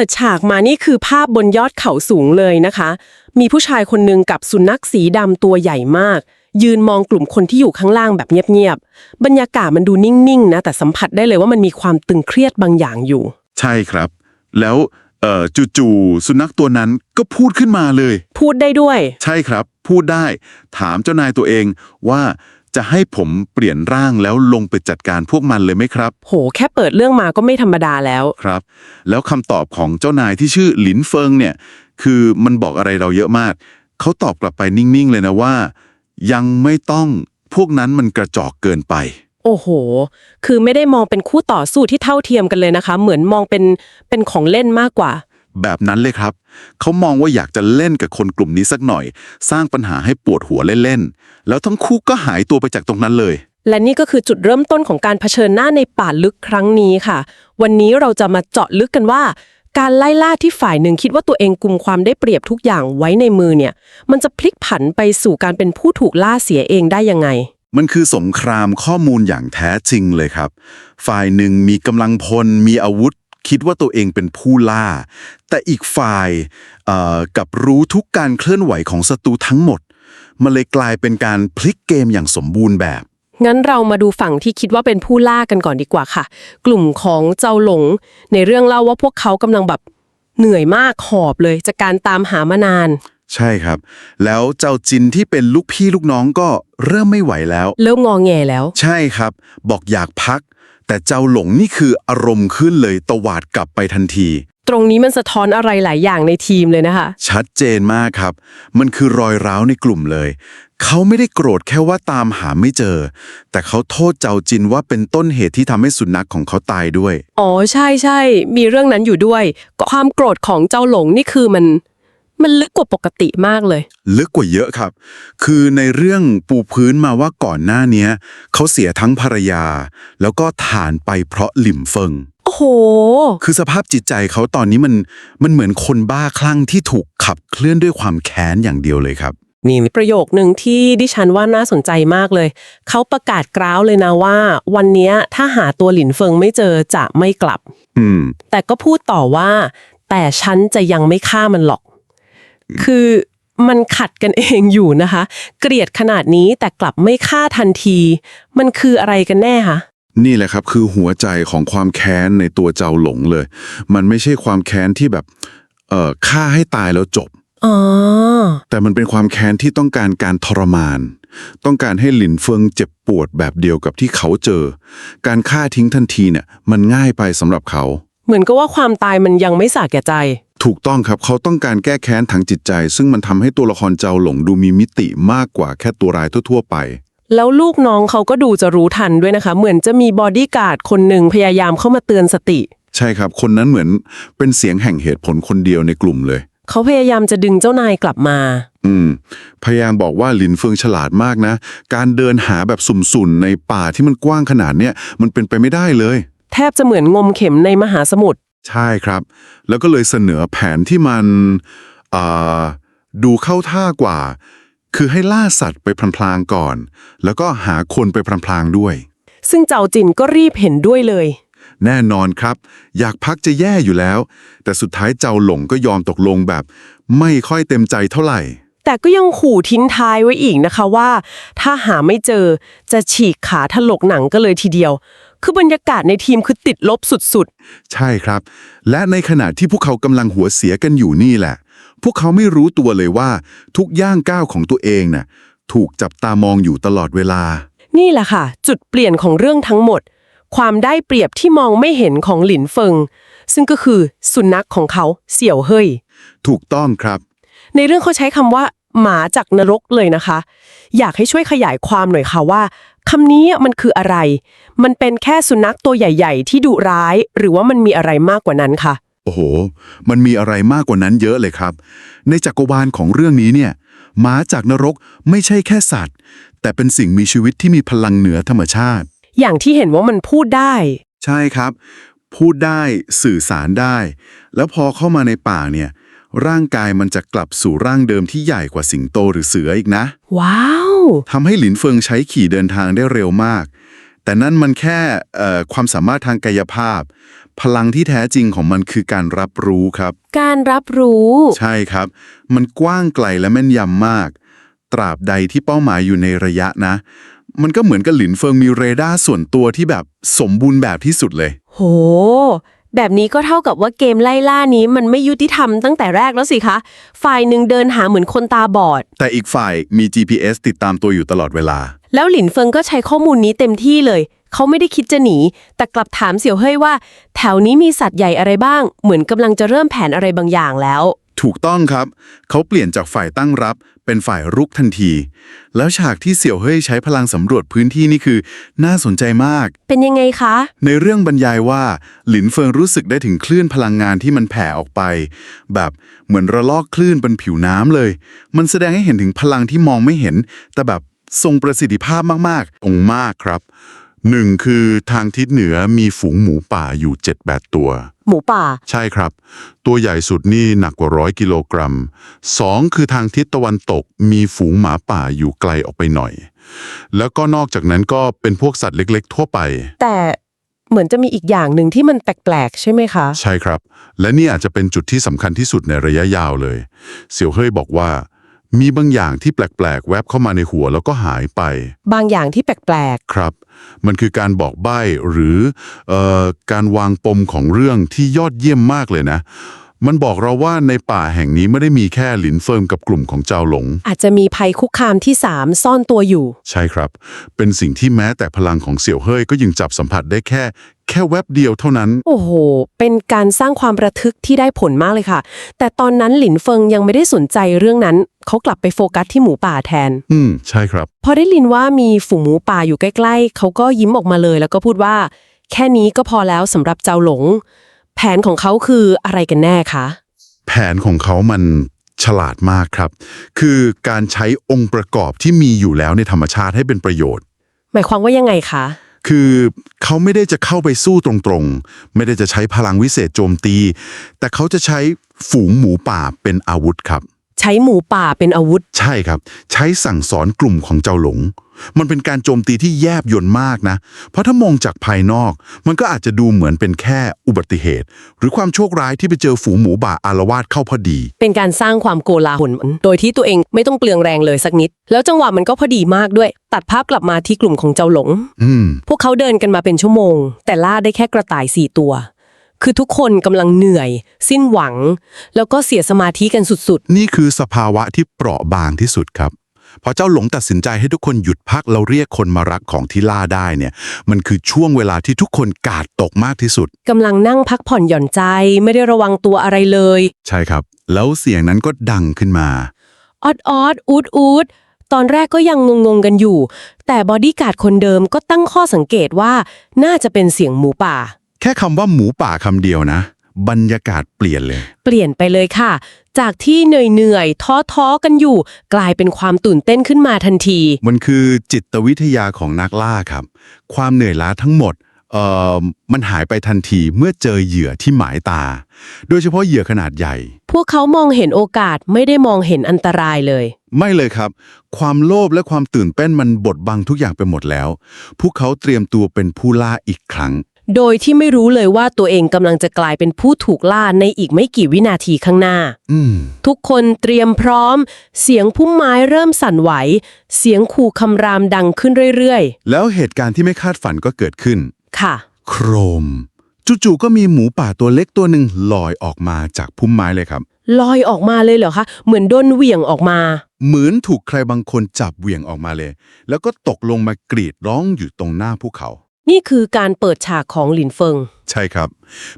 ปิดฉากมานี่คือภาพบนยอดเขาสูงเลยนะคะ มีผู้ชายคนหนึ่งกับสุนัขสีดำตัวใหญ่มาก ยืนมองกลุ่มคนที่อยู่ข้างล่างแบบเงียบๆ บรรยากาศมันดูนิ่งๆ นะ แต่สัมผัสได้เลยว่ามันมีความตึงเครียดบางอย่างอยู่ ใช่ครับ แล้วเอ่อจู่ๆสุนัขตัวนั้นก็พูดขึ้นมาเลย พูดได้ด้วย ใช่ครับ พูดได้ ถามเจ้านายตัวเองว่า จะให้ผมเปลี่ยนร่างแล้วลงไปจัดการพวกมันเลยไหมครับ โห แค่เปิดเรื่องมาก็ไม่ธรรมดาแล้ว ครับ แล้วคำตอบของเจ้านายที่ชื่อหลินเฟิงเนี่ย คือมันบอกอะไรเราเยอะมาก เขาตอบกลับไปนิ่งๆเลยนะว่า ยังไม่ต้องพวกนั้นมันกระจอกเกินไป โอ้โห คือไม่ได้มองเป็นคู่ต่อสู้ที่เท่าเทียมกันเลยนะคะ เหมือนมองเป็นเป็นของเล่นมากกว่า แบบนั้นเลยครับ เขามองว่าอยากจะเล่นกับคนกลุ่มนี้สักหน่อย สร้างปัญหาให้ปวดหัวเล่นๆ แล้วทั้งคู่ก็หายตัวไปจากตรงนั้นเลย และนี่ก็คือจุดเริ่มต้นของการเผชิญหน้าในป่าลึกครั้งนี้ค่ะ วันนี้เราจะมาเจาะลึกกันว่า การไล่ล่าที่ฝ่ายหนึ่งคิดว่าตัวเองกุมความได้เปรียบทุกอย่างไว้ในมือเนี่ย มันจะพลิกผันไปสู่การเป็นผู้ถูกล่าเสียเองได้ยังไงมันคือสงครามข้อมูลอย่างแท้จริงเลยครับ ฝ่ายหนึ่งมีกำลังพล มีอาวุธ คิดว่าตัวเองเป็นผู้ล่า แต่อีกฝ่ายเอ่อกับรู้ทุกการเคลื่อนไหวของศัตรูทั้งหมด มันเลยกลายเป็นการพลิกเกมอย่างสมบูรณ์แบบ งั้นเรามาดูฝั่งที่คิดว่าเป็นผู้ล่ากันก่อนดีกว่าค่ะ กลุ่มของเจ้าหลง ในเรื่องเล่าว่าพวกเขากำลังแบบเหนื่อยมากหอบเลยจากการตามหามานาน ใช่ครับ แล้วเจ้าจินที่เป็นลูกพี่ลูกน้องก็เริ่มไม่ไหวแล้ว เริ่มงอแงแล้ว ใช่ครับ บอกอยากพัก แต่เจ้าหลงนี่คืออารมณ์ขึ้นเลยตวาดกลับไปทันที ตรงนี้มันสะท้อนอะไรหลายอย่างในทีมเลยนะคะ ชัดเจนมากครับ มันคือรอยร้าวในกลุ่มเลย เขาไม่ได้โกรธแค่ว่าตามหาไม่เจอ แต่เขาโทษเจ้าจินว่าเป็นต้นเหตุที่ทำให้สุนัขของเขาตายด้วย อ๋อใช่ใช่มีเรื่องนั้นอยู่ด้วย ความโกรธของเจ้าหลงนี่คือมัน มันลึกกว่าปกติมากเลย ลึกกว่าเยอะครับ คือในเรื่องปูพื้นมาว่าก่อนหน้าเนี้ยเขาเสียทั้งภรรยา แล้วก็ฐานไปเพราะหลิมเฟิง โอ้โห คือสภาพจิตใจเขาตอนนี้มันมันเหมือนคนบ้าคลั่งที่ถูกขับเคลื่อนด้วยความแค้นอย่างเดียวเลยครับนี่มีประโยคหนึ่งที่ดิฉันว่าน่าสนใจมากเลย เขาประกาศกร้าวเลยนะว่า วันเนี้ยถ้าหาตัวหลินเฟิงไม่เจอจะไม่กลับ อืม แต่ก็พูดต่อว่า แต่ฉันจะยังไม่ฆ่ามันหรอก คือมันขัดกันเองอยู่นะคะ เกลียดขนาดนี้แต่กลับไม่ฆ่าทันที มันคืออะไรกันแน่คะนี่แหละครับคือหัวใจของความแค้นในตัวเจ้าหลงเลย มันไม่ใช่ความแค้นที่แบบเอ่อฆ่าให้ตายแล้วจบอ๋อแต่มันเป็นความแค้นที่ต้องการการทรมาน ต้องการให้หลินเฟิงเจ็บปวดแบบเดียวกับที่เขาเจอ การฆ่าทิ้งทันทีเนี่ยมันง่ายไปสำหรับเขา เหมือนกับว่าความตายมันยังไม่สาแก่ใจ ถูกต้องครับเขาต้องการแก้แค้นทางจิตใจ ซึ่งมันทำให้ตัวละครเจ้าหลงดูมีมิติมากกว่าแค่ตัวร้ายทั่ว ๆ ไป แล้วลูกน้องเขาก็ดูจะรู้ทันด้วยนะคะ เหมือนจะมีบอดี้การ์ดคนหนึ่งพยายามเข้ามาเตือนสติ ใช่ครับ คนนั้นเหมือนเป็นเสียงแห่งเหตุผลคนเดียวในกลุ่มเลย เขาพยายามจะดึงเจ้านายกลับมา อืม พยายามบอกว่าหลินเฟิงฉลาดมากนะ การเดินหาแบบสุ่มๆในป่าที่มันกว้างขนาดเนี้ยมันเป็นไปไม่ได้เลย แทบจะเหมือนงมเข็มในมหาสมุทร ใช่ครับ แล้วก็เลยเสนอแผนที่มันอ่าดูเข้าท่ากว่า คือให้ล่าสัตว์ไปพลางๆก่อน แล้วก็หาคนไปพลางๆด้วย ซึ่งเจ้าจินก็รีบเห็นด้วยเลย แน่นอนครับ อยากพักจะแย่อยู่แล้ว แต่สุดท้ายเจ้าหลงก็ยอมตกลงแบบ ไม่ค่อยเต็มใจเท่าไหร่ แต่ก็ยังขู่ทิ้งท้ายไว้อีกนะคะว่า ถ้าหาไม่เจอจะฉีกขาถลกหนังก็เลยทีเดียว คือบรรยากาศในทีมคือติดลบสุดใช่ครับ และในขณะที่พวกเขากำลังหัวเสียกันอยู่นี่แหละ พวกเขาไม่รู้ตัวเลยว่าทุกย่างก้าวของตัวเองน่ะถูกจับตามองอยู่ตลอดเวลา ๆ นี่แหละค่ะ จุดเปลี่ยนของเรื่องทั้งหมด ความได้เปรียบที่มองไม่เห็นของหลินเฟิง ซึ่งก็คือสุนัขของเขาเสี่ยวเฮ่ย ถูกต้องครับ ในเรื่องเขาใช้คำว่า หมาจากนรกเลยนะคะ อยากให้ช่วยขยายความหน่อยค่ะว่าคำนี้มันคืออะไร มันเป็นแค่สุนัขตัวใหญ่ ๆ ที่ดุร้าย หรือว่ามันมีอะไรมากกว่านั้นค่ะโอ้โห มันมีอะไรมากกว่านั้นเยอะเลยครับ ในจักรวาลของเรื่องนี้เนี่ยหมาจากนรกไม่ใช่แค่สัตว์ แต่เป็นสิ่งมีชีวิตที่มีพลังเหนือธรรมชาติ อย่างที่เห็นว่ามันพูดได้ ใช่ครับ พูดได้สื่อสารได้ แล้วพอเข้ามาในป่าเนี่ย ร่างกายมันจะกลับสู่ร่างเดิมที่ใหญ่กว่าสิงโตหรือเสืออีกนะ ว้าว ทำให้หลินเฟิงใช้ขี่เดินทางได้เร็วมาก แต่นั่นมันแค่เอ่อความสามารถทางกายภาพ พลังที่แท้จริงของมันคือการรับรู้ครับ การรับรู้ ใช่ครับ มันกว้างไกลและแม่นยำมาก ตราบใดที่เป้าหมายอยู่ในระยะนะ มันก็เหมือนกับหลินเฟิงมีเรดาร์ส่วนตัวที่แบบสมบูรณ์แบบที่สุดเลย โห แบบนี้ก็เท่ากับว่าเกมไล่ล่านี้มันไม่ยุติธรรมตั้งแต่แรกแล้วสิคะ ฝ่ายหนึ่งเดินหาเหมือนคนตาบอด แต่อีกฝ่ายมี GPS ติดตามตัวอยู่ตลอดเวลา แล้วหลินเฟิงก็ใช้ข้อมูลนี้เต็มที่เลย เขาไม่ได้คิดจะหนี แต่กลับถามเสี่ยวเฮ้ยว่า แถวนี้มีสัตว์ใหญ่อะไรบ้าง เหมือนกำลังจะเริ่มแผนอะไรบางอย่างแล้ว ถูกต้องครับ เขาเปลี่ยนจากฝ่ายตั้งรับ เป็นฝ่ายรุกทันที แล้วฉากที่เสี่ยวเฮ้ยใช้พลังสำรวจพื้นที่นี่คือ น่าสนใจมาก เป็นยังไงคะ ในเรื่องบรรยายว่าหลินเฟิงรู้สึกได้ถึงคลื่นพลังงานที่มันแผ่ออกไป แบบเหมือนระลอกคลื่นบนผิวน้ำเลย มันแสดงให้เห็นถึงพลังที่มองไม่เห็น แต่แบบทรงประสิทธิภาพมากๆ องค์มากครับ หนึ่งคือทางทิศเหนือมีฝูงหมูป่าอยู่ 7-8 ตัว หมูป่า ใช่ครับ ตัวใหญ่สุดนี่หนักกว่าร้อยกิโลกรัมสองคือทางทิศตะวันตกมีฝูงหมาป่าอยู่ไกลออกไปหน่อย แล้วก็นอกจากนั้นก็เป็นพวกสัตว์เล็กๆ ทั่วไป แต่เหมือนจะมีอีกอย่างหนึ่งที่มันแปลกๆ ใช่ไหมคะ ใช่ครับ และนี่อาจจะเป็นจุดที่สำคัญที่สุดในระยะยาวเลย เสี่ยวเฮ้ยบอกว่า มีบางอย่างที่แปลกๆ แวบเข้ามาในหัวแล้วก็หายไป บางอย่างที่แปลกครับ มันคือการบอกใบ้หรือเอ่อการวางปมของเรื่องที่ยอดเยี่ยมมากเลยนะ มันบอกเราว่าในป่าแห่งนี้ไม่ได้มีแค่หลินเฟิงกับกลุ่มของเจ้าหลง ๆ อาจจะมีภัยคุกคามที่สามซ่อนตัวอยู่ ใช่ครับ เป็นสิ่งที่แม้แต่พลังของเสี่ยวเฮ้ยก็ยังจับสัมผัสได้แค่ แค่แวบเดียวเท่านั้น โอ้โห เป็นการสร้างความระทึกที่ได้ผลมากเลยค่ะ แต่ตอนนั้นหลินเฟิงยังไม่ได้สนใจเรื่องนั้น เขากลับไปโฟกัสที่หมูป่าแทน อืม ใช่ครับ พอได้ลินว่ามีฝูงหมูป่าอยู่ใกล้ ๆ เขาก็ยิ้มออกมาเลย แล้วก็พูดว่า แค่นี้ก็พอแล้วสำหรับเจ้าหลง แผนของเขาคืออะไรกันแน่คะ แผนของเขามันฉลาดมากครับ คือการใช้องค์ประกอบที่มีอยู่แล้วในธรรมชาติให้เป็นประโยชน์ หมายความว่ายังไงคะ คือเขาไม่ได้จะเข้าไปสู้ตรงๆ ไม่ได้จะใช้พลังวิเศษโจมตี แต่เขาจะใช้ฝูงหมูป่าเป็นอาวุธครับ ใช้หมูป่าเป็นอาวุธ ใช่ครับ ใช้สั่งสอนกลุ่มของเจ้าหลง มันเป็นการโจมตีที่แยบยลมากนะ เพราะถ้ามองจากภายนอก มันก็อาจจะดูเหมือนเป็นแค่อุบัติเหตุ หรือความโชคร้ายที่ไปเจอฝูงหมูป่าอารวาสเข้าพอดี เป็นการสร้างความโกลาหลโดยที่ตัวเองไม่ต้องเปลืองแรงเลยสักนิด แล้วจังหวะมันก็พอดีมากด้วย ตัดภาพกลับมาที่กลุ่มของเจ้าหลง อืม พวกเขาเดินกันมาเป็นชั่วโมง แต่ล่าได้แค่กระต่ายสี่ตัว คือทุกคนกำลังเหนื่อย สิ้นหวัง แล้วก็เสียสมาธิกันสุดนี่คือสภาวะที่เปราะบางที่สุดครับ พอเจ้าหลงตัดสินใจให้ทุกคนหยุดพักแล้วเรียกคนมารักของที่ล่าได้เนี่ย มันคือช่วงเวลาที่ทุกคนกาดตกมากที่สุด ๆกำลังนั่งพักผ่อนหย่อนใจ ไม่ได้ระวังตัวอะไรเลย ใช่ครับ แล้วเสียงนั้นก็ดังขึ้นมา ออดออดอูดอูดตอนแรกก็ยังงงๆกันอยู่ แต่บอดี้การ์ดคนเดิมก็ตั้งข้อสังเกตว่าน่าจะเป็นเสียงหมูป่า แค่คำว่าหมูป่าคำเดียวนะ บรรยากาศเปลี่ยนเลย เปลี่ยนไปเลยค่ะ จากที่เหนื่อยๆท้อๆกันอยู่ กลายเป็นความตื่นเต้นขึ้นมาทันที มันคือจิตวิทยาของนักล่าครับ ความเหนื่อยล้าทั้งหมดเอ่อมันหายไปทันทีเมื่อเจอเหยื่อที่หมายตา โดยเฉพาะเหยื่อขนาดใหญ่ พวกเขามองเห็นโอกาสไม่ได้มองเห็นอันตรายเลย ไม่เลยครับ ความโลภและความตื่นเต้นมันบดบังทุกอย่างไปหมดแล้ว พวกเขาเตรียมตัวเป็นผู้ล่าอีกครั้ง โดยที่ไม่รู้เลยว่าตัวเองกำลังจะกลายเป็นผู้ถูกล่าในอีกไม่กี่วินาทีข้างหน้า อืม ทุกคนเตรียมพร้อม เสียงพุ่มไม้เริ่มสั่นไหว เสียงขู่คำรามดังขึ้นเรื่อยแล้วเหตุการณ์ที่ไม่คาดฝันก็เกิดขึ้น ๆ ค่ะ โครม จู่ๆก็มีหมูป่าตัวเล็กตัวหนึ่งลอยออกมาจากพุ่มไม้เลยครับ ลอยออกมาเลยเหรอคะ เหมือนโดนเหวี่ยงออกมา เหมือนถูกใครบางคนจับเหวี่ยงออกมาเลย แล้วก็ตกลงมากรีดร้องอยู่ตรงหน้าภูเขา นี่คือการเปิดฉากของหลินเฟิง ใช่ครับ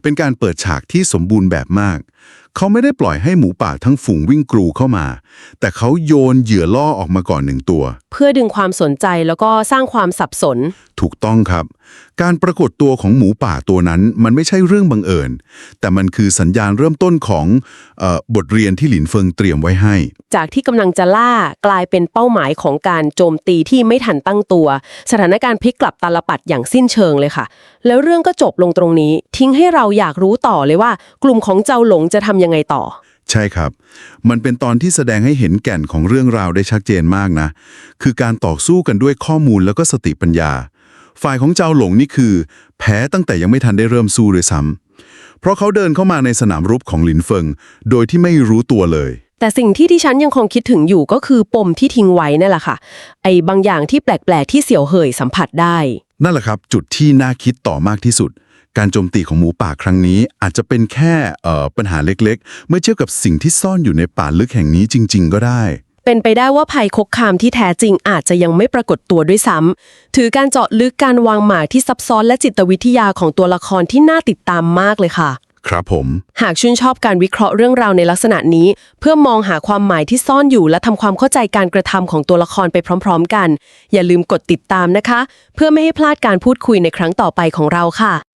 เป็นการเปิดฉากที่สมบูรณ์แบบมาก เขาไม่ได้ปล่อยให้หมูป่าทั้งฝูงวิ่งกรูเข้ามา แต่เขาโยนเหยื่อล่อออกมาก่อนหนึ่งตัว เพื่อดึงความสนใจแล้วก็สร้างความสับสน ถูกต้องครับ การปรากฏตัวของหมูป่าตัวนั้นมันไม่ใช่เรื่องบังเอิญ แต่มันคือสัญญาณเริ่มต้นของเออบทเรียนที่หลินเฟิงเตรียมไว้ให้ จากที่กำลังจะล่ากลายเป็นเป้าหมายของการโจมตีที่ไม่ทันตั้งตัว สถานการณ์พลิกกลับตาลปัดอย่างสิ้นเชิงเลยค่ะ แล้วเรื่องก็จบลงตรงนี้ ทิ้งให้เราอยากรู้ต่อเลยว่า กลุ่มของเจ้าหลงจะทำยังไงต่อใช่ครับ มันเป็นตอนที่แสดงให้เห็นแก่นของเรื่องราวได้ชัดเจนมากนะ คือการต่อสู้กันด้วยข้อมูลแล้วก็สติปัญญา ฝ่ายของเจ้าหลงนี่คือ แพ้ตั้งแต่ยังไม่ทันได้เริ่มสู้เลยซ้ำเพราะเขาเดินเข้ามาในสนามรบของหลินเฟิง โดยที่ไม่รู้ตัวเลย แต่สิ่งที่ที่ฉันยังคงคิดถึงอยู่ก็คือปมที่ทิ้งไว้นั่นแหละค่ะ ไอ้บางอย่างที่แปลกๆที่เสี่ยวเหยสัมผัสได้ นั่นแหละครับ จุดที่น่าคิดต่อมากที่สุด การโจมตีของหมูป่าครั้งนี้ อาจจะเป็นแค่เอ่อปัญหาเล็กๆ เมื่อเทียบกับสิ่งที่ซ่อนอยู่ในป่าลึกแห่งนี้จริง ๆ ก็ได้ เป็นไปได้ว่าภัยคุกคามที่แท้จริงอาจจะยังไม่ปรากฏตัวด้วยซ้ำ ถือการเจาะลึกการวางหมากที่ซับซ้อนและจิตวิทยาของตัวละครที่น่าติดตามมากเลยค่ะ ครับผม หากชื่นชอบการวิเคราะห์เรื่องราวในลักษณะนี้ เพื่อมองหาความหมายที่ซ่อนอยู่และทำความเข้าใจการกระทำของตัวละครไปพร้อม ๆ กัน อย่าลืมกดติดตามนะคะ เพื่อไม่ให้พลาดการพูดคุยในครั้งต่อไปของเราค่ะ